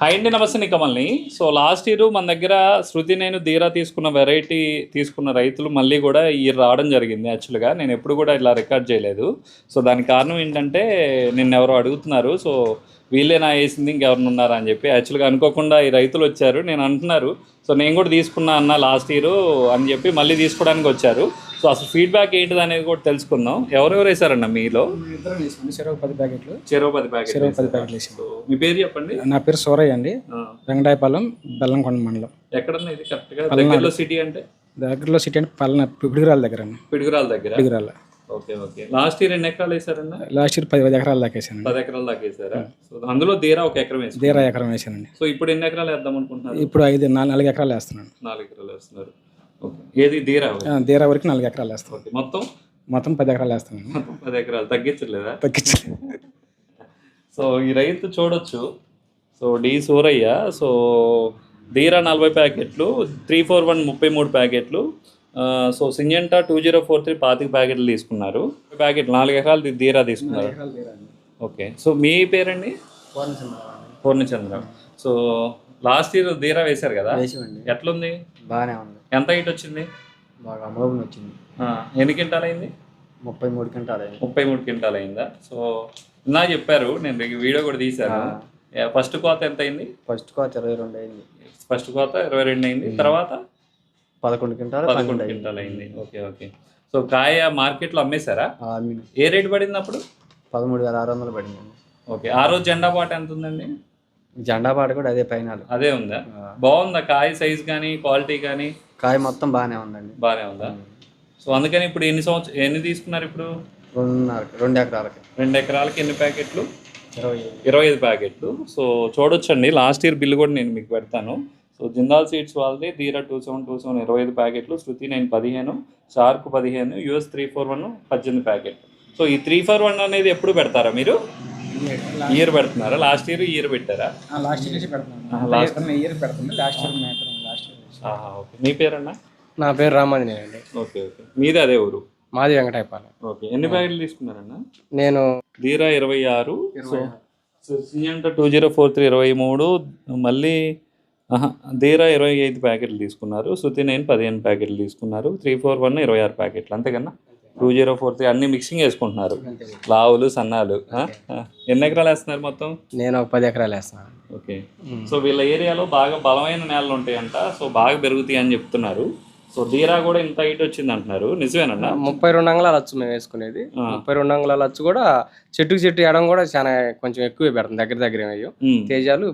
Hi అండి నమస్తే నికమల్ని so last year మన దగ్గర శృతి నేను ధీరా తీసుకున్న వెరైటీ తీసుకున్న రైతులు మళ్ళీ కూడా ఈ రావడం జరిగింది యాక్చువల్గా నేను ఎప్పుడు కూడా ఇలా రికార్డ్ చేయలేదు. సో దానికి కారణం ఏంటంటే నిన్న ఎవరో అడుగుతున్నారు. సో వీళ్ళేనా వేసింది ఇంకెవరిని ఉన్నారా అని చెప్పి. యాక్చువల్గా అనుకోకుండా ఈ రైతులు వచ్చారు నేను అంటున్నారు. సో నేను కూడా తీసుకున్నా అన్న లాస్ట్ ఇయర్ అని చెప్పి మళ్ళీ తీసుకోవడానికి వచ్చారు. సో అసలు ఫీడ్బ్యాక్ ఏంటిది అనేది కూడా తెలుసుకుందాం. ఎవరెవరు వేశారన్న మీలో? చెరువు పది ప్యాకెట్లు. చెరో పది ప్యాకెట్ చెరువు పది ప్యాకెట్లు వేసాం. మీ పేరు చెప్పండి. నా పేరు సూరయ్య అండి. వెంకటాయపాలెం బెల్లంకొండ మండలం. ఎక్కడన్నా ఇది? కరెక్ట్గా దగ్గరలో సిటీ అంటే? దగ్గరలో సిటీ అంటే పల్లెన పిడిగిరాల దగ్గర పిడుగురాల దగ్గర? Piduguralla okay okay. Last year ఎన్ని ఎకరాలు వేసారన్న? లాస్ట్ ఇయర్ పది పది ఎకరాలు దాకా వేసానండి. పది ఎకరాలు దాకా వేసారా? సో అందులో తీరా ఒక ఎకరం వేసారు తీరా ఎకరం వేసానండి. సో ఇప్పుడు ఎన్ని ఎకరాలు వేద్దాం అనుకుంటున్నారు? ఇప్పుడు ఐదు నాలుగు ఎకరాలు వేస్తున్నాను. నాలుగు ఎకరాలు వేస్తున్నారు. ఏది? ఆ, తీరా వరకు నాలుగు ఎకరాలు వేస్తాను ఓకే. మొత్తం? మొత్తం పది ఎకరాలు వేస్తాను మొత్తం పది ఎకరాలు. తగ్గించలేదా తగ్గించి సో ఈ రైతు చూడొచ్చు. So the Suraiah. సో ధీరా నలభై ప్యాకెట్లు త్రీ ఫోర్ వన్ ముప్పై మూడు ప్యాకెట్లు so Syngenta two zero four three పాతిక ప్యాకెట్లు తీసుకున్నారు. ప్యాకెట్ నాలుగు ఎకరాలు ధీరా తీసుకున్నారు. ఓకే. సో మీ పేరండి? పూర్ణచంద్ర సో లాస్ట్ ఇయర్ ధీరా వేశారు కదా? వేసామండి ఎట్లుంది? బాగానే ఉంది. ఎంత హైట్ వచ్చింది? బాగా అమోఘం వచ్చింది. ఆ, ఎన్ని క్వింటాలు అయింది? ముప్పై మూడు గంటలు ముప్పై మూడు క్వింటాలు అయిందా? సో నా చెప్పారు నేను వీడియో కూడా తీశాను. ఫస్ట్ కోత ఎంత అయింది? ఫస్ట్ కోత ఇరవై రెండు అయింది. ఫస్ట్ కోత ఇరవై రెండు అయింది. తర్వాత? పదకొండు గంటలు పదకొండు పన్నెండు అయింది. క్వింటాలు అయింది. Okay okay. సో కాయ మార్కెట్లో అమ్మేశారా? ఆ, మీన్ ఏ రేట్ పడింది అప్పుడు? పదమూడు వేల ఆరు వందలు పడిందండి. ఓకే. ఆ రోజు జెండా పాట ఎంత ఉందండి? జెండా పాట కూడా అదే పైన అదే ఉందా? బాగుందా? కాయ సైజ్ కానీ క్వాలిటీ కానీ? కాయ మొత్తం బాగానే ఉందండి. బాగానే ఉందా? సో అందుకని ఇప్పుడు ఎన్ని సంవత్సరం ఎన్ని తీసుకున్నారు ఇప్పుడు? రెండున్నర రెండు ఎకరాలకి. రెండు ఎకరాలకి ఎన్ని ప్యాకెట్లు? ఇరవై ఇరవై ఐదు ప్యాకెట్లు. సో చూడొచ్చండి. లాస్ట్ ఇయర్ బిల్ కూడా నేను మీకు పెడతాను. సో జిందాల్ సీడ్స్ వాళ్ళది ధీరా టూ సెవెన్ టూ సెవెన్ ఇరవై ఐదు ప్యాకెట్లు శృతి నైన్ పదిహేను షార్క్ పదిహేను యూఎస్ త్రీ ఫోర్ వన్ పద్దెనిమిది ప్యాకెట్లు. సో ఈ త్రీ ఫోర్ వన్ అనేది ఎప్పుడు పెడతారా మీరు? ఇయర్ పెడుతున్నారా? లాస్ట్ ఇయర్ ఇయర్ పెట్టారా? లాస్ట్ ఇయర్ పెడతాను ఆహా, last- ఇయర్ పెడుతుంది. లాస్ట్ ఇయర్ లాస్ట్ ఇయర్ ఆహా, ఓకే. మీ పేరన్నా? నా పేరు రామాంజనేయ అండి. Okay okay. మీది అదే ఊరు? మాది వెంకటాయపాలెం. ఓకే. ఎన్ని ప్యాకెట్లు తీసుకున్నారన్నా? నేను ధీరా ఇరవై ఆరు. Syngenta two zero four three ఇరవై మూడు. మళ్ళీ ధీరా ఇరవై ఐదు ప్యాకెట్లు తీసుకున్నారు. శృతి నైన్ పదిహేను ప్యాకెట్లు తీసుకున్నారు. త్రీ ఫోర్ వన్ ఇరవై ఆరు ప్యాకెట్లు. అంతేకన్నా? టూ జీరో ఫోర్ త్రీ అన్ని మిక్సింగ్ వేసుకుంటున్నారు. లావులు సన్నాలు. ఎన్ని ఎకరాలు వేస్తున్నారు మొత్తం? నేను ఒక పది ఎకరాలు వేస్తాను ఓకే. సో వీళ్ళ ఏరియాలో బాగా బలమైన నేలలు ఉంటాయంట. సో బాగా పెరుగుతాయి అని చెప్తున్నారు. సో ధీరా కూడా ఇంత హైట్ వచ్చింది అంటున్నారు. నిజమేనన్నా? ముప్పై రెండు అంగుళాలు అచ్చు మేము వేసుకునేది. ముప్పై రెండు అంగుళాలు అచ్చు కూడా చెట్టుకు చెట్టు వేయడం కూడా చాలా కొంచెం ఎక్కువే పెడతాం దగ్గర దగ్గర. తేజాలు